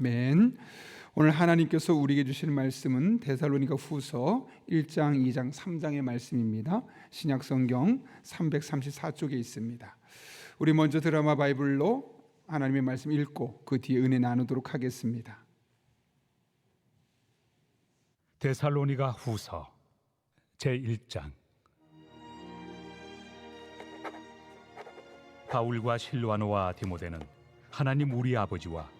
아멘. 오늘 하나님께서 우리에게 주실 말씀은 데살로니가 후서 1장, 2장, 3장의 말씀입니다. 신약 성경 334쪽에 있습니다. 우리 먼저 드라마 바이블로 하나님의 말씀 읽고 그 뒤에 은혜 나누도록 하겠습니다. 데살로니가 후서 제 1장 바울과 실로아노와 디모데는 하나님 우리 아버지와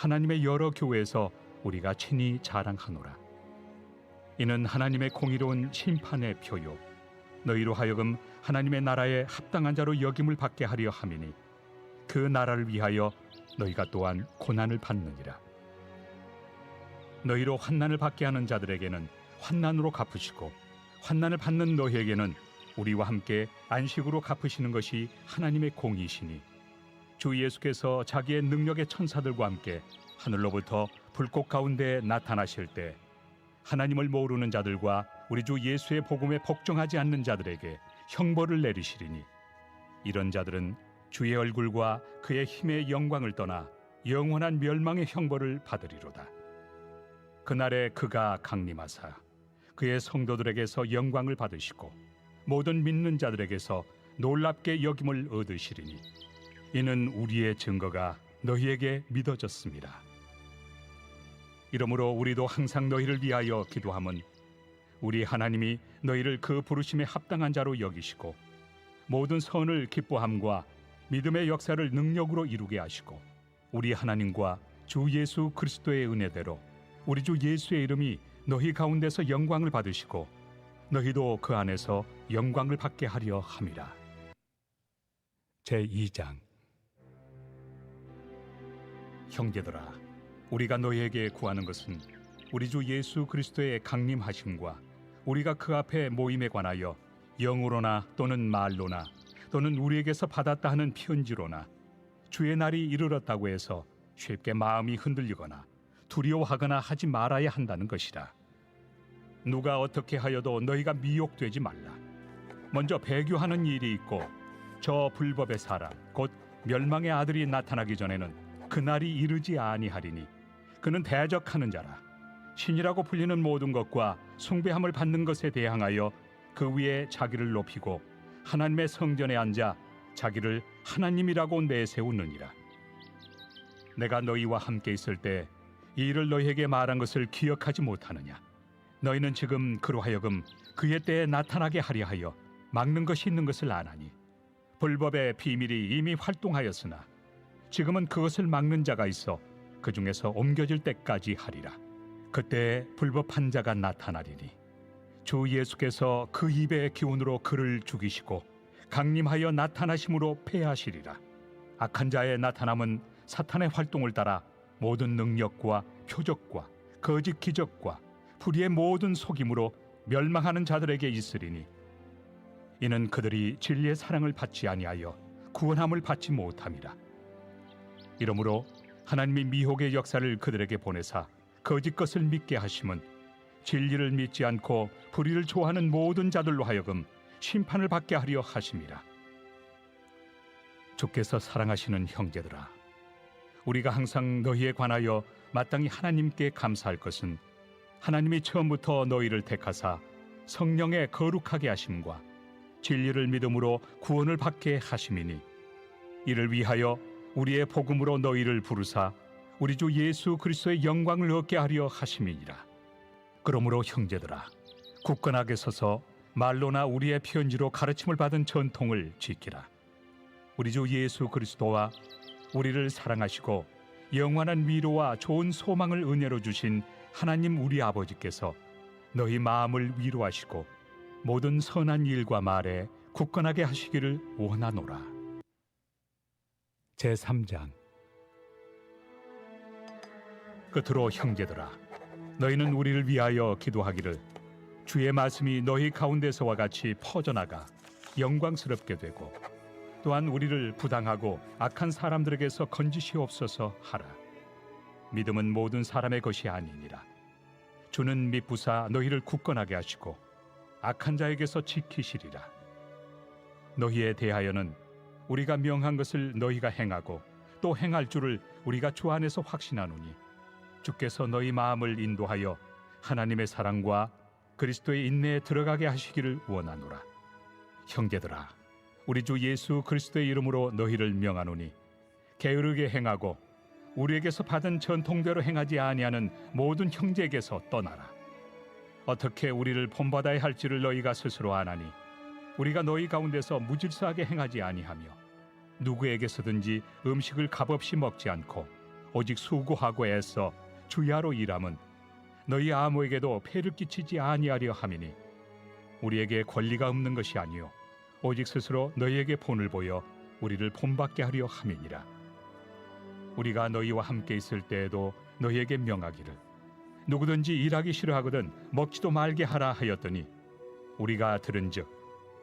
하나님의 여러 교회에서 우리가 친히 자랑하노라. 이는 하나님의 공의로운 심판의 표요. 너희로 하여금 하나님의 나라에 합당한 자로 여김을 받게 하려 함이니 그 나라를 위하여 너희가 또한 고난을 받느니라. 너희로 환난을 받게 하는 자들에게는 환난으로 갚으시고 환난을 받는 너희에게는 우리와 함께 안식으로 갚으시는 것이 하나님의 공이시니 주 예수께서 자기의 능력의 천사들과 함께 하늘로부터 불꽃 가운데 나타나실 때 하나님을 모르는 자들과 우리 주 예수의 복음에 복종하지 않는 자들에게 형벌을 내리시리니 이런 자들은 주의 얼굴과 그의 힘의 영광을 떠나 영원한 멸망의 형벌을 받으리로다. 그날에 그가 강림하사 그의 성도들에게서 영광을 받으시고 모든 믿는 자들에게서 놀랍게 여김을 얻으시리니 이는 우리의 증거가 너희에게 믿어졌습니다. 이러므로 우리도 항상 너희를 위하여 기도함은 우리 하나님이 너희를 그 부르심에 합당한 자로 여기시고 모든 선을 기뻐함과 믿음의 역사를 능력으로 이루게 하시고 우리 하나님과 주 예수 그리스도의 은혜대로 우리 주 예수의 이름이 너희 가운데서 영광을 받으시고 너희도 그 안에서 영광을 받게 하려 함이라. 제 2장 형제들아 우리가 너희에게 구하는 것은 우리 주 예수 그리스도의 강림하심과 우리가 그 앞에 모임에 관하여 영으로나 또는 말로나 또는 우리에게서 받았다 하는 편지로나 주의 날이 이르렀다고 해서 쉽게 마음이 흔들리거나 두려워하거나 하지 말아야 한다는 것이라. 누가 어떻게 하여도 너희가 미혹되지 말라. 먼저 배교하는 일이 있고 저 불법의 사람 곧 멸망의 아들이 나타나기 전에는 그 날이 이르지 아니하리니 그는 대적하는 자라. 신이라고 불리는 모든 것과 숭배함을 받는 것에 대항하여 그 위에 자기를 높이고 하나님의 성전에 앉아 자기를 하나님이라고 내세우느니라. 내가 너희와 함께 있을 때 이 일을 너희에게 말한 것을 기억하지 못하느냐? 너희는 지금 그로 하여금 그의 때에 나타나게 하려 하여 막는 것이 있는 것을 아나니 불법의 비밀이 이미 활동하였으나 지금은 그것을 막는 자가 있어 그 중에서 옮겨질 때까지 하리라. 그때 불법한 자가 나타나리니 주 예수께서 그 입의 기운으로 그를 죽이시고 강림하여 나타나심으로 패하시리라. 악한 자의 나타남은 사탄의 활동을 따라 모든 능력과 표적과 거짓 기적과 불의의 모든 속임으로 멸망하는 자들에게 있으리니 이는 그들이 진리의 사랑을 받지 아니하여 구원함을 받지 못함이라. 이러므로 하나님이 미혹의 역사를 그들에게 보내사 거짓 것을 믿게 하심은 진리를 믿지 않고 불의를 좋아하는 모든 자들로 하여금 심판을 받게 하려 하심이라. 주께서 사랑하시는 형제들아, 우리가 항상 너희에 관하여 마땅히 하나님께 감사할 것은 하나님이 처음부터 너희를 택하사 성령에 거룩하게 하심과 진리를 믿음으로 구원을 받게 하심이니 이를 위하여 우리의 복음으로 너희를 부르사 우리 주 예수 그리스도의 영광을 얻게 하려 하심이니라. 그러므로 형제들아 굳건하게 서서 말로나 우리의 편지로 가르침을 받은 전통을 지키라. 우리 주 예수 그리스도와 우리를 사랑하시고 영원한 위로와 좋은 소망을 은혜로 주신 하나님 우리 아버지께서 너희 마음을 위로하시고 모든 선한 일과 말에 굳건하게 하시기를 원하노라. 제 3장. 끝으로 형제들아 너희는 우리를 위하여 기도하기를 주의 말씀이 너희 가운데서와 같이 퍼져나가 영광스럽게 되고 또한 우리를 부당하고 악한 사람들에게서 건지시옵소서 하라. 믿음은 모든 사람의 것이 아니니라. 주는 미부사 너희를 굳건하게 하시고 악한 자에게서 지키시리라. 너희에 대하여는 우리가 명한 것을 너희가 행하고 또 행할 줄을 우리가 주 안에서 확신하노니 주께서 너희 마음을 인도하여 하나님의 사랑과 그리스도의 인내에 들어가게 하시기를 원하노라. 형제들아, 우리 주 예수 그리스도의 이름으로 너희를 명하노니 게으르게 행하고 우리에게서 받은 전통대로 행하지 아니하는 모든 형제에게서 떠나라. 어떻게 우리를 본받아야 할지를 너희가 스스로 아나니 우리가 너희 가운데서 무질서하게 행하지 아니하며 누구에게서든지 음식을 값없이 먹지 않고 오직 수고하고 애써 주야로 일함은 너희 아무에게도 폐를 끼치지 아니하려 함이니 우리에게 권리가 없는 것이 아니요 오직 스스로 너희에게 본을 보여 우리를 본받게 하려 함이니라. 우리가 너희와 함께 있을 때에도 너희에게 명하기를 누구든지 일하기 싫어하거든 먹지도 말게 하라 하였더니 우리가 들은즉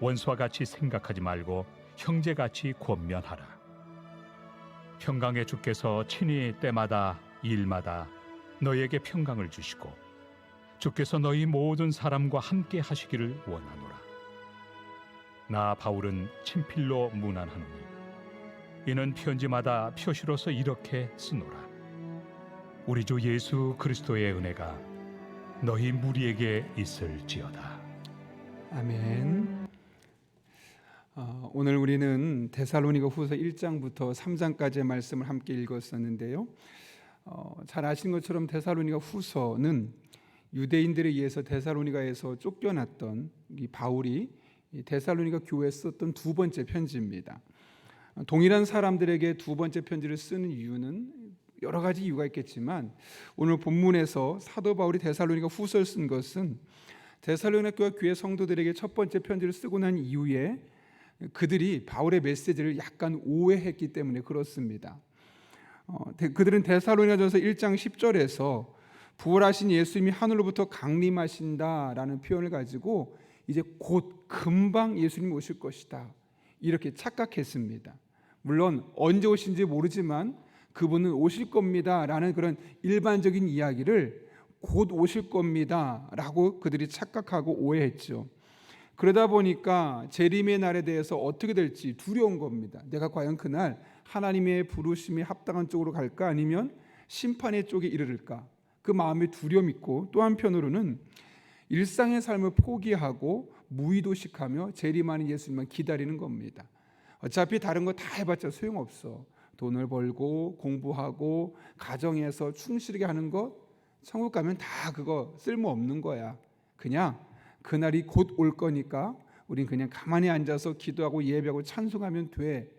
원수와 같이 생각하지 말고 형제같이 권면하라 평강의 주께서 친히 때마다 일마다 너희에게 평강을 주시고 주께서 너희 모든 사람과 함께 하시기를 원하노라. 나 바울은 친필로 문안하노니 이는 편지마다 표시로서 이렇게 쓰노라. 우리 주 예수 그리스도의 은혜가 너희 무리에게 있을지어다. 아멘. 어, 오늘 우리는 데살로니가 후서 1장부터 3장까지의 말씀을 함께 읽었었는데요. 어, 잘 아시는 것처럼 데살로니가 후서는 유대인들에 의해서 데살로니가에서 쫓겨났던 이 바울이 이 데살로니가 교회에 썼던 두 번째 편지입니다. 동일한 사람들에게 두 번째 편지를 쓰는 이유는 여러 가지 이유가 있겠지만 오늘 본문에서 사도 바울이 데살로니가 후서를 쓴 것은 데살로니가 교회 성도들에게 첫 번째 편지를 쓰고 난 이후에 그들이 바울의 메시지를 약간 오해했기 때문에 그렇습니다. 어, 데- 그들은 데살로니가전서 1장 10절에서 부활하신 예수님이 하늘로부터 강림하신다라는 표현을 가지고 이제 곧 금방 예수님이 오실 것이다 이렇게 착각했습니다. 물론 언제 오신지 모르지만 그분은 오실 겁니다라는 그런 일반적인 이야기를 곧 오실 겁니다라고 그들이 착각하고 오해했죠. 그러다 보니까 재림의 날에 대해서 어떻게 될지 두려운 겁니다. 내가 과연 그날 하나님의 부르심에 합당한 쪽으로 갈까 아니면 심판의 쪽에 이르를까? 그 마음에 두려움 있고 또 한편으로는 일상의 삶을 포기하고 무의도식하며 재림하는 예수님만 기다리는 겁니다. 어차피 다른 거 다 해봤자 소용없어. 돈을 벌고 공부하고 가정에서 충실하게 하는 것 천국 가면 다 그거 쓸모 없는 거야. 그냥 그날이 곧 올 거니까 우린 그냥 가만히 앉아서 기도하고 예배하고 찬송하면 돼.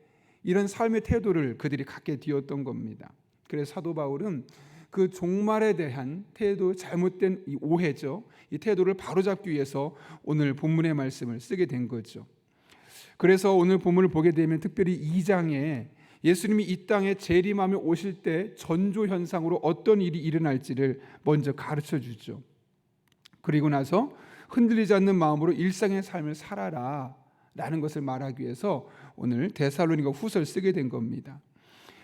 이런 삶의 태도를 그들이 갖게 되었던 겁니다. 그래서 사도 바울은 그 종말에 대한 태도 잘못된 이 오해죠. 이 태도를 바로잡기 위해서 오늘 본문의 말씀을 쓰게 된 거죠. 그래서 오늘 본문을 보게 되면 특별히 2장에 예수님이 이 땅에 재림하며 오실 때 전조 현상으로 어떤 일이 일어날지를 먼저 가르쳐 주죠. 그리고 나서 흔들리지 않는 마음으로 일상의 삶을 살아라 라는 것을 말하기 위해서 오늘 데살로니가 후서를 쓰게 된 겁니다.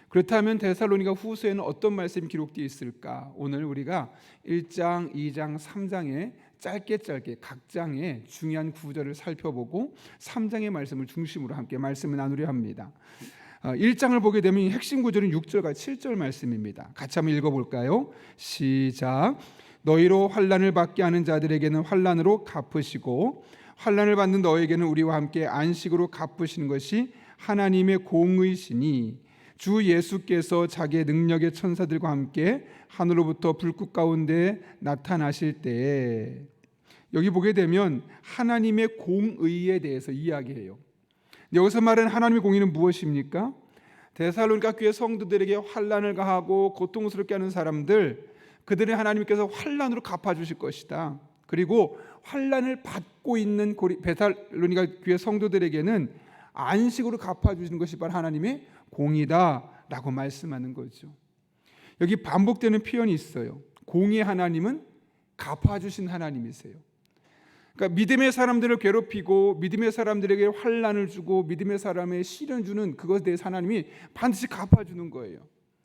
그렇다면 데살로니가 후서에는 어떤 말씀이 기록되어 있을까? 오늘 우리가 1장, 2장, 3장에 짧게 짧게 각 장의 중요한 구절을 살펴보고 3장의 말씀을 중심으로 함께 말씀을 나누려 합니다. 1장을 보게 되면 핵심 구절은 6절과 7절 말씀입니다. 같이 한번 읽어볼까요? 시작. 너희로 환란을 받게 하는 자들에게는 환란으로 갚으시고 환란을 받는 너에게는 우리와 함께 안식으로 갚으시는 것이 하나님의 공의시니 주 예수께서 자기의 능력의 천사들과 함께 하늘로부터 불꽃 가운데 나타나실 때에 여기 보게 되면 하나님의 공의에 대해서 이야기해요. 여기서 말하는 하나님의 공의는 무엇입니까? 데살로니가 교회 성도들에게 환란을 가하고 고통스럽게 하는 사람들 그들의 하나님께서 환란으로 갚아 주실 것이다. 그리고 환란을 받고 있는 베살로니가 교회 성도들에게는 안식으로 갚아 주시는 것이 바로 하나님의 공이다라고 말씀하는 거죠. 여기 반복되는 표현이 있어요. 공의 하나님은 갚아 주신 하나님이세요. 그러니까 믿음의 사람들을 괴롭히고 믿음의 사람들에게 환란을 주고 믿음의 사람의 시련 주는 그것에 대해서 하나님이 반드시 갚아 주는 거예요.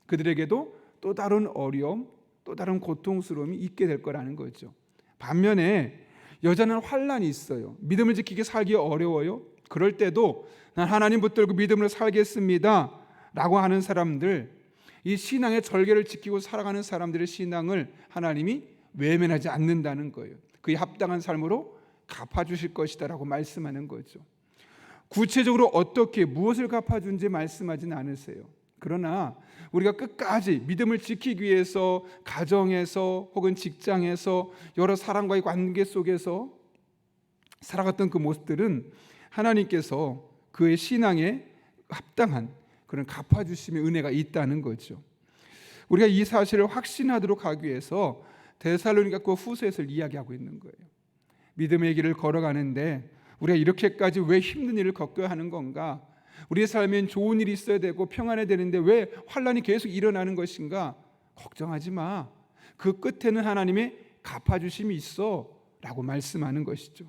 그들에게도 또 다른 어려움, 또 다른 고통스러움이 있게 될 거라는 거죠. 반면에 여자는 환란이 있어요. 믿음을 지키기 살기 어려워요. 그럴 때도 난 하나님 붙들고 믿음으로 살겠습니다. 라고 하는 사람들, 이 신앙의 절개를 지키고 살아가는 사람들의 신앙을 하나님이 외면하지 않는다는 거예요. 그에 합당한 삶으로 갚아주실 것이다라고 말씀하는 거죠. 구체적으로 어떻게 무엇을 갚아준지 말씀하지는 않으세요. 그러나 우리가 끝까지 믿음을 지키기 위해서 가정에서 혹은 직장에서 여러 사람과의 관계 속에서 살아갔던 그 모습들은 하나님께서 그의 신앙에 합당한 그런 갚아주심의 은혜가 있다는 거죠. 우리가 이 사실을 확신하도록 하기 위해서 데살로니가 그 후서에서 이야기하고 있는 거예요. 믿음의 길을 걸어가는데 우리가 이렇게까지 왜 힘든 일을 겪어야 하는 건가? 우리의 삶엔 좋은 일이 있어야 되고 평안해야 되는데 왜 환란이 계속 일어나는 것인가? 걱정하지 마. 그 끝에는 하나님의 갚아주심이 있어라고 말씀하는 것이죠.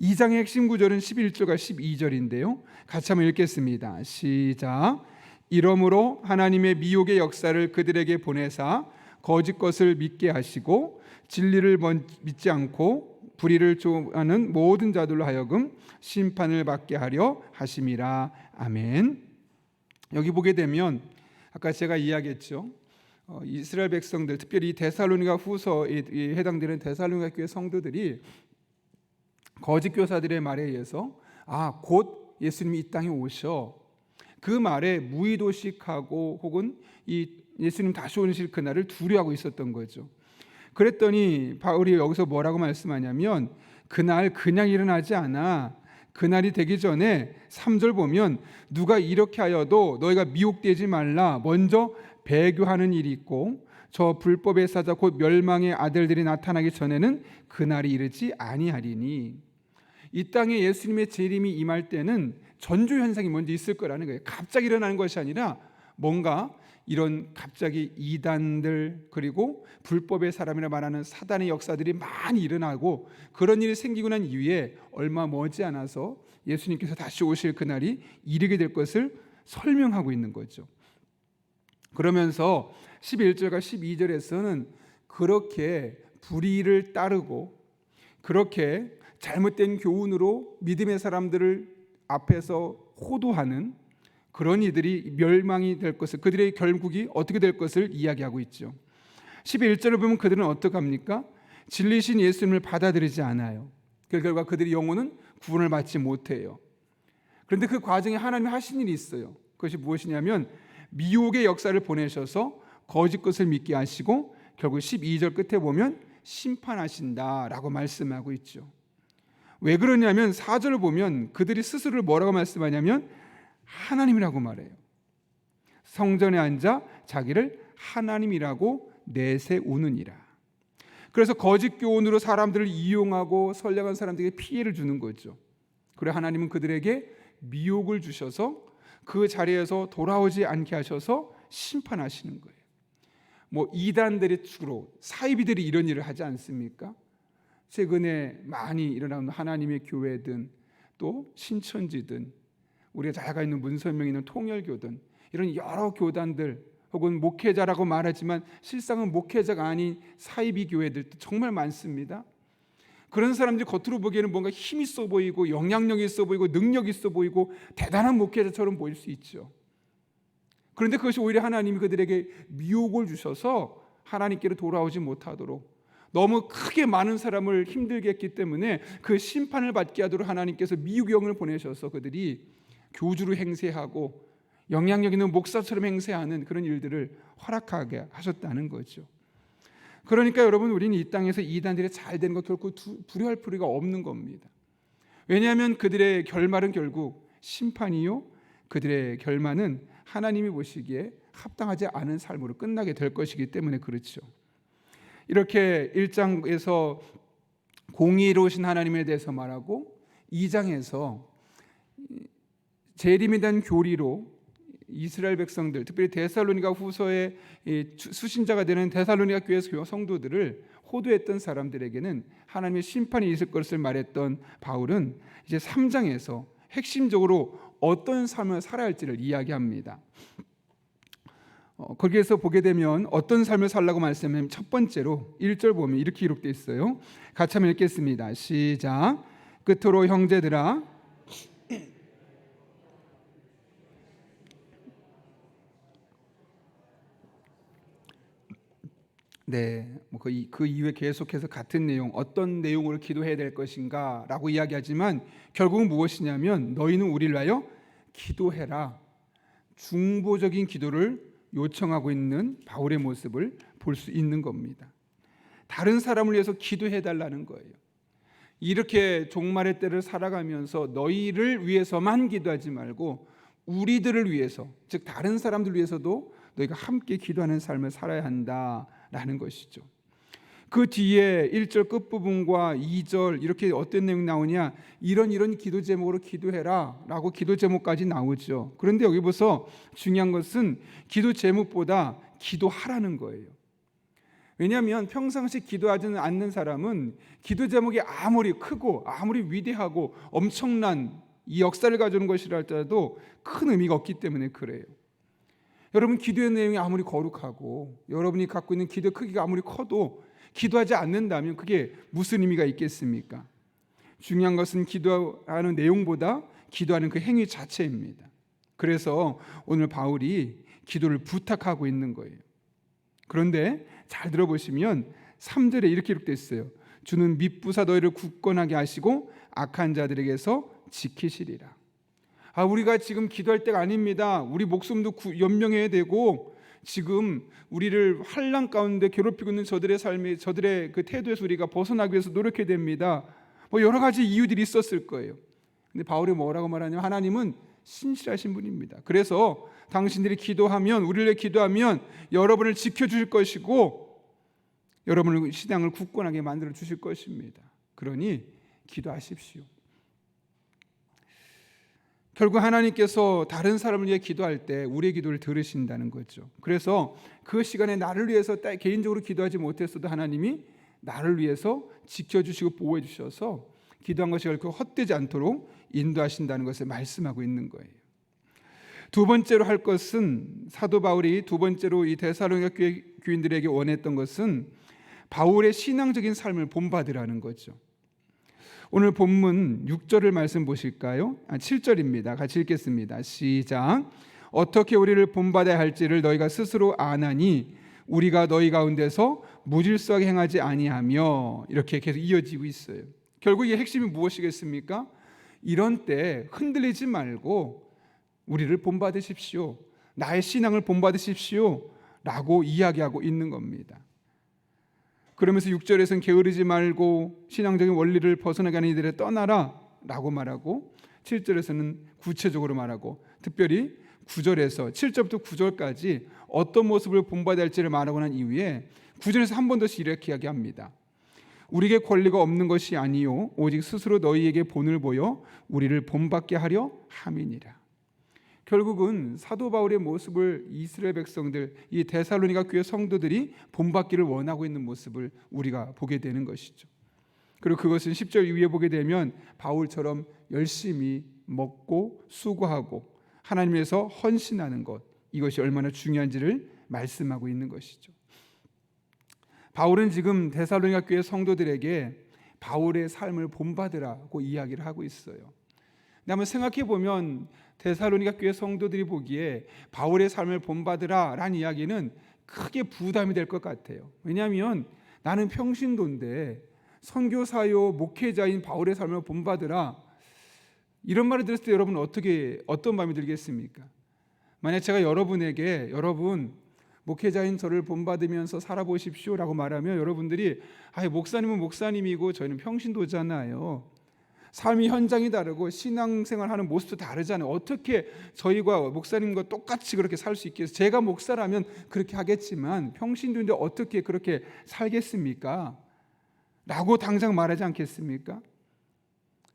2장의 핵심 구절은 11절과 12절인데요. 같이 한번 읽겠습니다. 시작. 이러므로 하나님의 미혹의 역사를 그들에게 보내사 거짓 것을 믿게 하시고 진리를 믿지 않고 불의를 좋아하는 모든 자들로 하여금 심판을 받게 하려 하심이라. 아멘. 여기 보게 되면 아까 제가 이야기했죠. 어, 이스라엘 백성들, 특별히 데살로니가 후서에 해당되는 데살로니가 교회 성도들이 거짓 교사들의 말에 의해서 아, 곧 예수님이 이 땅에 오셔. 그 말에 무의도식하고 혹은 이 예수님 다시 오실 그날을 두려워하고 있었던 거죠. 그랬더니 바울이 여기서 뭐라고 말씀하냐면 그날 그냥 일어나지 않아. 그날이 되기 전에 3절 보면 누가 이렇게 하여도 너희가 미혹되지 말라. 먼저 배교하는 일이 있고 저 불법의 사자 곧 멸망의 아들들이 나타나기 전에는 그날이 이르지 아니하리니 이 땅에 예수님의 재림이 임할 때는 전조 현상이 먼저 있을 거라는 거예요. 갑자기 일어나는 것이 아니라 뭔가 이런 갑자기 이단들 그리고 불법의 사람이라 말하는 사단의 역사들이 많이 일어나고 그런 일이 생기고 난 이후에 얼마 머지 않아서 예수님께서 다시 오실 그날이 이르게 될 것을 설명하고 있는 거죠. 그러면서 11절과 12절에서는 그렇게 불의를 따르고 그렇게 잘못된 교훈으로 믿음의 사람들을 앞에서 호도하는 그런 이들이 멸망이 될 것을 그들의 결국이 어떻게 될 것을 이야기하고 있죠. 11절을 보면 그들은 어떻게 합니까? 진리신 예수님을 받아들이지 않아요. 그 결과 그들의 영혼은 구원을 받지 못해요. 그런데 그 과정에 하나님이 하신 일이 있어요. 그것이 무엇이냐면 미혹의 역사를 보내셔서 거짓 것을 믿게 하시고 결국 12절 끝에 보면 심판하신다라고 말씀하고 있죠. 왜 그러냐면 4절을 보면 그들이 스스로를 뭐라고 말씀하냐면 하나님이라고 말해요. 성전에 앉아 자기를 하나님이라고 내세우느니라. 그래서 거짓 교훈으로 사람들을 이용하고 선량한 사람들에게 피해를 주는 거죠. 그래 하나님은 그들에게 미혹을 주셔서 그 자리에서 돌아오지 않게 하셔서 심판하시는 거예요. 뭐 이단들이 주로 사이비들이 이런 일을 하지 않습니까? 최근에 많이 일어나는 하나님의 교회든 또 신천지든 우리가 잘 알고 있는 문설명 있는 통일교든 이런 여러 교단들 혹은 목회자라고 말하지만 실상은 목회자가 아닌 사이비 교회들도 정말 많습니다. 그런 사람들이 겉으로 보기에는 뭔가 힘 있어 보이고 영향력 있어 보이고 능력 있어 보이고 대단한 목회자처럼 보일 수 있죠. 그런데 그것이 오히려 하나님이 그들에게 미혹을 주셔서 하나님께로 돌아오지 못하도록 너무 크게 많은 사람을 힘들게 했기 때문에 그 심판을 받게 하도록 하나님께서 미유경을 보내셔서 그들이 교주로 행세하고 영향력 있는 목사처럼 행세하는 그런 일들을 허락하게 하셨다는 거죠. 그러니까 여러분 우리는 이 땅에서 이단들이 잘 되는 것 결코 두- 두려워할 필요가 없는 겁니다. 왜냐하면 그들의 결말은 결국 심판이요 그들의 결말은 하나님이 보시기에 합당하지 않은 삶으로 끝나게 될 것이기 때문에 그렇죠. 이렇게 1장에서 공의로우신 하나님에 대해서 말하고 2장에서 재림에 대한 교리로 이스라엘 백성들, 특별히 데살로니가 후서의 수신자가 되는 데살로니가 교회 성도들을 호도했던 사람들에게는 하나님의 심판이 있을 것을 말했던 바울은 이제 3장에서 핵심적으로 어떤 삶을 살아야 할지를 이야기합니다. 어, 거기에서 보게 되면 어떤 삶을 살라고 말씀하면 첫 번째로 1절 보면 이렇게 기록되어 있어요. 같이 한번 읽겠습니다. 시작. 끝으로 형제들아 네, 뭐그 그 이후에 계속해서 같은 내용, 어떤 내용으로 기도해야 될 것인가라고 이야기하지만 결국은 무엇이냐면 너희는 우리를 위하여 기도해라. 중보적인 기도를 요청하고 있는 바울의 모습을 볼 수 있는 겁니다. 다른 사람을 위해서 기도해 달라는 거예요. 이렇게 종말의 때를 살아가면서 너희를 위해서만 기도하지 말고 우리들을 위해서, 즉 다른 사람들 위해서도 너희가 함께 기도하는 삶을 살아야 한다 라는 것이죠. 그 뒤에 1절 끝부분과 2절 이렇게 어떤 내용 나오냐 이런 이런 기도 제목으로 기도해라 라고 기도 제목까지 나오죠. 그런데 여기 보서 중요한 것은 기도 제목보다 기도하라는 거예요. 왜냐하면 평상시 기도하지 않는 사람은 기도 제목이 아무리 크고 아무리 위대하고 엄청난 이 역사를 가져오는 것이라 할지라도 큰 의미가 없기 때문에 그래요. 여러분 기도의 내용이 아무리 거룩하고 여러분이 갖고 있는 기도 크기가 아무리 커도 기도하지 않는다면 그게 무슨 의미가 있겠습니까? 중요한 것은 기도하는 내용보다 기도하는 그 행위 자체입니다. 그래서 오늘 바울이 기도를 부탁하고 있는 거예요. 그런데 잘 들어보시면 3절에 이렇게 기록되어 있어요. 주는 밑부사 너희를 굳건하게 하시고 악한 자들에게서 지키시리라. 아, 우리가 지금 기도할 때가 아닙니다. 우리 목숨도 구, 연명해야 되고 지금 우리를 환란 가운데 괴롭히고 있는 저들의 삶이 저들의 그 태도에서 우리가 벗어나기 위해서 노력해야 됩니다. 뭐 여러 가지 이유들이 있었을 거예요. 근데 바울이 뭐라고 말하냐면 하나님은 신실하신 분입니다. 그래서 당신들이 기도하면 우리를 위해 기도하면 여러분을 지켜 주실 것이고 여러분을 신앙을 굳건하게 만들어 주실 것입니다. 그러니 기도하십시오. 결국 하나님께서 다른 사람을 위해 기도할 때 우리의 기도를 들으신다는 거죠. 그래서 그 시간에 나를 위해서 따- 개인적으로 기도하지 못했어도 하나님이 나를 위해서 지켜주시고 보호해 주셔서 기도한 것이 결코 헛되지 않도록 인도하신다는 것을 말씀하고 있는 거예요. 두 번째로 할 것은 사도 바울이 두 번째로 이 교회 교인들에게 원했던 것은 바울의 신앙적인 삶을 본받으라는 거죠. 오늘 본문 6절을 말씀 보실까요? 아, 7절입니다. 같이 읽겠습니다. 시작. 어떻게 우리를 본받아야 할지를 너희가 스스로 아나니 우리가 너희 가운데서 무질서하게 행하지 아니하며 이렇게 계속 이어지고 있어요. 결국 이 핵심이 무엇이겠습니까? 이런 때 흔들리지 말고 우리를 본받으십시오. 나의 신앙을 본받으십시오. 라고 이야기하고 있는 겁니다. 그러면서 6절에서는 게으르지 말고 신앙적인 원리를 벗어나게 하는 이들에 떠나라 라고 말하고 7절에서는 구체적으로 말하고 특별히 9절에서 7절부터 9절까지 어떤 모습을 본받아야 할지를 말하고 난 이후에 9절에서 한 번 더씩 이렇게 이야기합니다. 우리에게 권리가 없는 것이 아니요 오직 스스로 너희에게 본을 보여 우리를 본받게 하려 함이니라. 결국은 사도 바울의 모습을 이스라엘 백성들 이 데살로니가 교회 성도들이 본받기를 원하고 있는 모습을 우리가 보게 되는 것이죠. 그리고 그것은 10절 이후에 보게 되면 바울처럼 열심히 먹고 수고하고 하나님에서 헌신하는 것 이것이 얼마나 중요한지를 말씀하고 있는 것이죠. 바울은 지금 데살로니가 교회 성도들에게 바울의 삶을 본받으라고 이야기를 하고 있어요. 근데 한번 생각해 보면 데살로니가 교회 성도들이 보기에 바울의 삶을 본받으라라는 이야기는 크게 부담이 될 것 같아요. 왜냐하면 나는 평신도인데 선교사요 목회자인 바울의 삶을 본받으라 이런 말을 들었을 때 여러분 어떻게 어떤 마음이 들겠습니까? 만약 제가 여러분에게 여러분 목회자인 저를 본받으면서 살아보십시오라고 말하면 여러분들이 아 목사님은 목사님이고 저희는 평신도잖아요. 삶이 현장이 다르고 신앙생활하는 모습도 다르잖아요. 어떻게 저희가 목사님과 똑같이 그렇게 살 수 있겠어요? 제가 목사라면 그렇게 하겠지만 평신도인데 어떻게 그렇게 살겠습니까? 라고 당장 말하지 않겠습니까?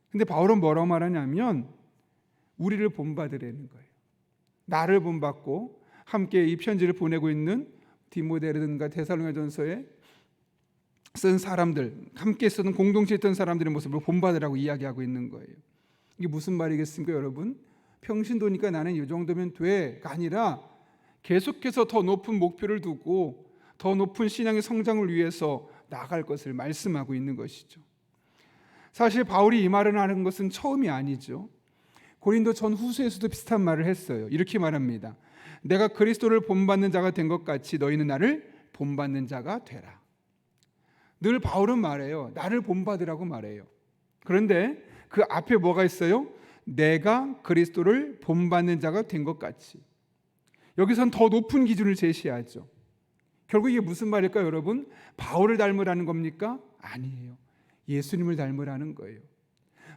근데 바울은 뭐라고 말하냐면 우리를 본받으라는 거예요. 나를 본받고 함께 이 편지를 보내고 있는 디모데라든가 데살로니가전서에 쓴 사람들, 함께 쓰는 공동체에 있던 사람들의 모습을 본받으라고 이야기하고 있는 거예요. 이게 무슨 말이겠습니까, 여러분? 평신도니까 나는 이 정도면 돼가 아니라 계속해서 더 높은 목표를 두고 더 높은 신앙의 성장을 위해서 나아갈 것을 말씀하고 있는 것이죠. 사실 바울이 이 말을 하는 것은 처음이 아니죠. 고린도 전 후서에서도 비슷한 말을 했어요. 이렇게 말합니다. 내가 그리스도를 본받는 자가 된 것 같이 너희는 나를 본받는 자가 되라. 늘 바울은 말해요. 나를 본받으라고 말해요. 그런데 그 앞에 뭐가 있어요? 내가 그리스도를 본받는 자가 된 것 같이. 여기선 더 높은 기준을 제시하죠. 결국 이게 무슨 말일까요, 여러분? 바울을 닮으라는 겁니까? 아니에요. 예수님을 닮으라는 거예요.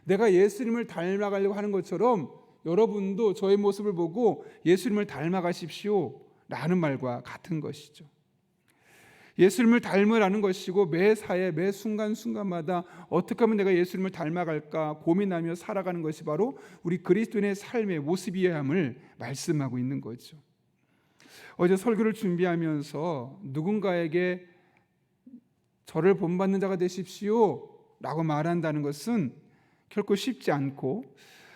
내가 예수님을 닮아가려고 하는 것처럼 여러분도 저의 모습을 보고 예수님을 닮아가십시오. 라는 말과 같은 것이죠. 예수님을 닮으라는 것이고 매 사에 매 순간순간마다 어떻게 하면 내가 예수님을 닮아갈까 고민하며 살아가는 것이 바로 우리 그리스도인의 삶의 모습이어야 함을 말씀하고 있는 거죠. 어제 설교를 준비하면서 누군가에게 저를 본받는 자가 되십시오 라고 말한다는 것은 결코 쉽지 않고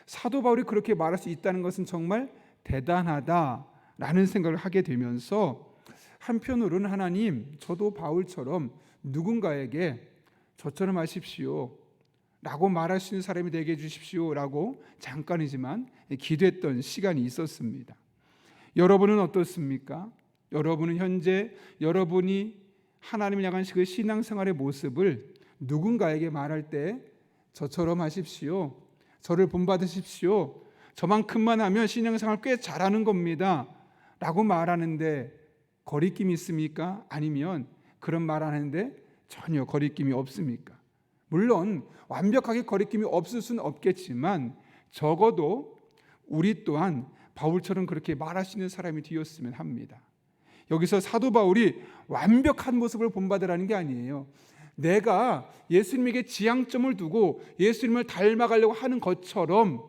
사도 바울이 그렇게 말할 수 있다는 것은 정말 대단하다라는 생각을 하게 되면서 한편으로는 하나님 저도 바울처럼 누군가에게 저처럼 하십시오 라고 말할 수 있는 사람이 되게 해주십시오 라고 잠깐이지만 기도했던 시간이 있었습니다 여러분은 어떻습니까? 여러분은 현재 여러분이 하나님을 향한 그 신앙생활의 모습을 누군가에게 말할 때 저처럼 하십시오 저를 본받으십시오. 저만큼만 하면 신앙생활 꽤 잘하는 겁니다. 라고 말하는데 거리낌이 있습니까? 아니면 그런 말 하는데 전혀 거리낌이 없습니까? 물론 완벽하게 거리낌이 없을 수는 없겠지만 적어도 우리 또한 바울처럼 그렇게 말할 수 있는 사람이 되었으면 합니다. 여기서 사도 바울이 완벽한 모습을 본받으라는 게 아니에요. 내가 예수님에게 지향점을 두고 예수님을 닮아가려고 하는 것처럼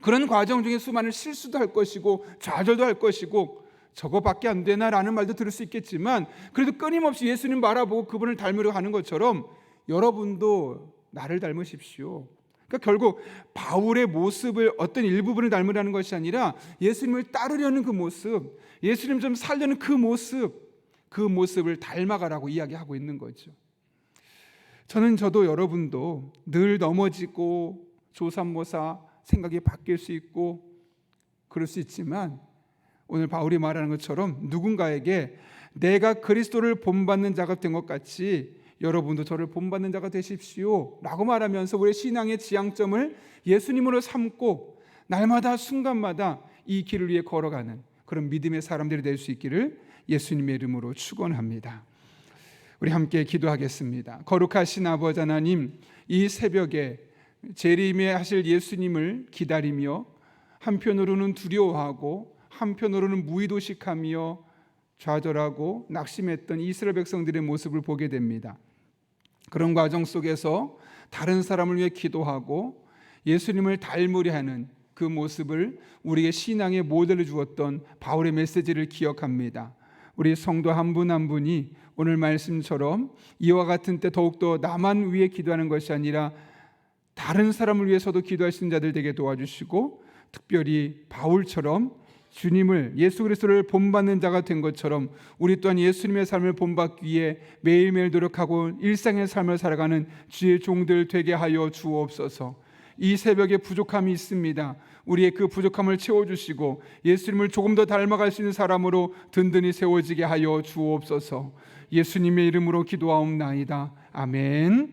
그런 과정 중에 수많은 실수도 할 것이고 좌절도 할 것이고 저거밖에 안 되나라는 말도 들을 수 있겠지만 그래도 끊임없이 예수님 바라보고 그분을 닮으려 하는 것처럼 여러분도 나를 닮으십시오. 그러니까 결국 바울의 모습을 어떤 일부분을 닮으라는 것이 아니라 예수님을 따르려는 그 모습, 예수님 좀 살려는 그 모습, 그 모습을 닮아가라고 이야기하고 있는 거죠. 저는 저도 여러분도 늘 넘어지고 조삼모사 생각이 바뀔 수 있고 그럴 수 있지만 오늘 바울이 말하는 것처럼 누군가에게 내가 그리스도를 본받는 자가 된 것 같이 여러분도 저를 본받는 자가 되십시오. 라고 말하면서 우리의 신앙의 지향점을 예수님으로 삼고 날마다 순간마다 이 길을 위해 걸어가는 그런 믿음의 사람들이 될 수 있기를 예수님의 이름으로 축원합니다. 우리 함께 기도하겠습니다. 거룩하신 아버지 하나님, 이 새벽에 재림하실 예수님을 기다리며 한편으로는 두려워하고 한편으로는 무의도식하며 좌절하고 낙심했던 이스라엘 백성들의 모습을 보게 됩니다. 그런 과정 속에서 다른 사람을 위해 기도하고 예수님을 닮으려 하는 그 모습을 우리의 신앙의 모델을 주었던 바울의 메시지를 기억합니다. 우리 성도 한 분한 분이 오늘 말씀처럼 이와 같은 때 더욱더 나만 위해 기도하는 것이 아니라 다른 사람을 위해서도 기도하시는 자들 되게 도와주시고 특별히 바울처럼 주님을 예수 그리스도를 본받는 자가 된 것처럼 우리 또한 예수님의 삶을 본받기 위해 매일매일 노력하고 일상의 삶을 살아가는 주의 종들 되게 하여 주옵소서. 이 새벽에 부족함이 있습니다. 우리의 그 부족함을 채워주시고 예수님을 조금 더 닮아갈 수 있는 사람으로 든든히 세워지게 하여 주옵소서. 예수님의 이름으로 기도하옵나이다. 아멘.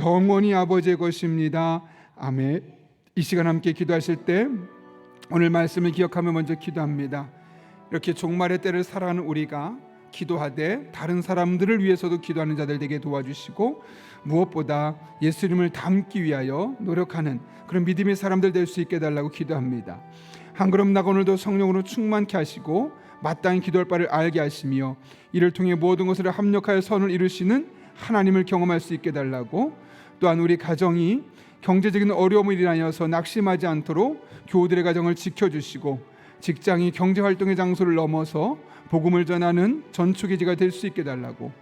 영원히 아버지의 것입니다. 아멘. 이 시간 함께 기도하실 때 오늘 말씀을 기억하며 먼저 기도합니다. 이렇게 종말의 때를 살아가는 우리가 기도하되 다른 사람들을 위해서도 기도하는 자들 되게 도와주시고 무엇보다 예수님을 닮기 위하여 노력하는 그런 믿음의 사람들 될 수 있게 달라고 기도합니다. 한 걸음 나가 오늘도 성령으로 충만케 하시고 마땅히 기도할 바를 알게 하시며 이를 통해 모든 것을 합력하여 선을 이루시는 하나님을 경험할 수 있게 달라고 또한 우리 가정이 경제적인 어려움을 인하여서 낙심하지 않도록 교우들의 가정을 지켜주시고 직장이 경제 활동의 장소를 넘어서 복음을 전하는 전초기지가 될 수 있게 달라고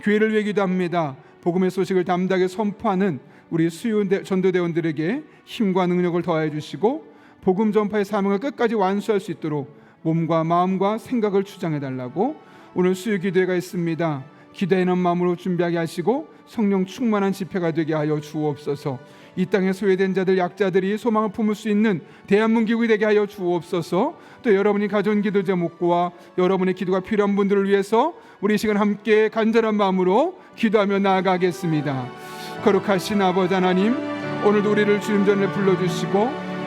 교회를 위해 기도합니다. 복음의 소식을 담대하게 선포하는 우리 수요 전도대원들에게 힘과 능력을 더하여 주시고 복음 전파의 사명을 끝까지 완수할 수 있도록 몸과 마음과 생각을 주장해 달라고 오늘 수요 기도회가 있습니다. 기대하는 마음으로 준비하게 하시고 성령 충만한 집회가 되게 하여 주옵소서. 이 땅에 소외된 자들 약자들이 소망을 품을 수 있는 대한민국이 되게 하여 주옵소서. 또 여러분이 가져온 기도 제목과 여러분의 기도가 필요한 분들을 위해서 우리 이 시간 함께 간절한 마음으로 기도하며 나아가겠습니다. 거룩하신 아버지 하나님, 오늘도 우리를 주님 전에 불러주시고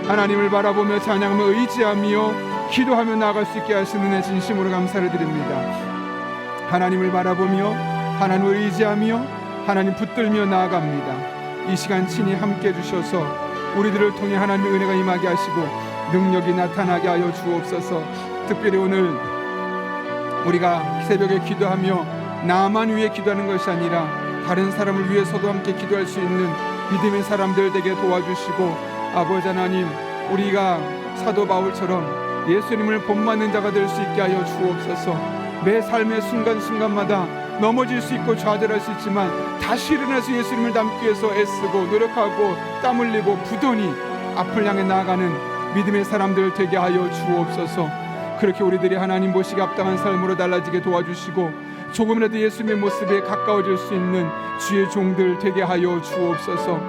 하나님을 바라보며 찬양하며 의지하며 기도하며 나아갈 수 있게 하시는 은혜 진심으로 감사를 드립니다. 하나님을 바라보며 하나님을 의지하며 하나님 붙들며 나아갑니다. 이 시간 친히 함께 주셔서 우리들을 통해 하나님의 은혜가 임하게 하시고 능력이 나타나게 하여 주옵소서. 특별히 오늘 우리가 새벽에 기도하며 나만 위해 기도하는 것이 아니라 다른 사람을 위해서도 함께 기도할 수 있는 믿음의 사람들 되게 도와주시고 아버지 하나님 우리가 사도 바울처럼 예수님을 본받는 자가 될 수 있게 하여 주옵소서. 매 삶의 순간순간마다 넘어질 수 있고 좌절할 수 있지만 다시 일어나서 예수님을 닮기 위해서 애쓰고 노력하고 땀 흘리고 부단히 앞을 향해 나아가는 믿음의 사람들 되게 하여 주옵소서. 그렇게 우리들이 하나님 보시기 합당한 삶으로 달라지게 도와주시고 조금이라도 예수님의 모습에 가까워질 수 있는 주의 종들 되게 하여 주옵소서.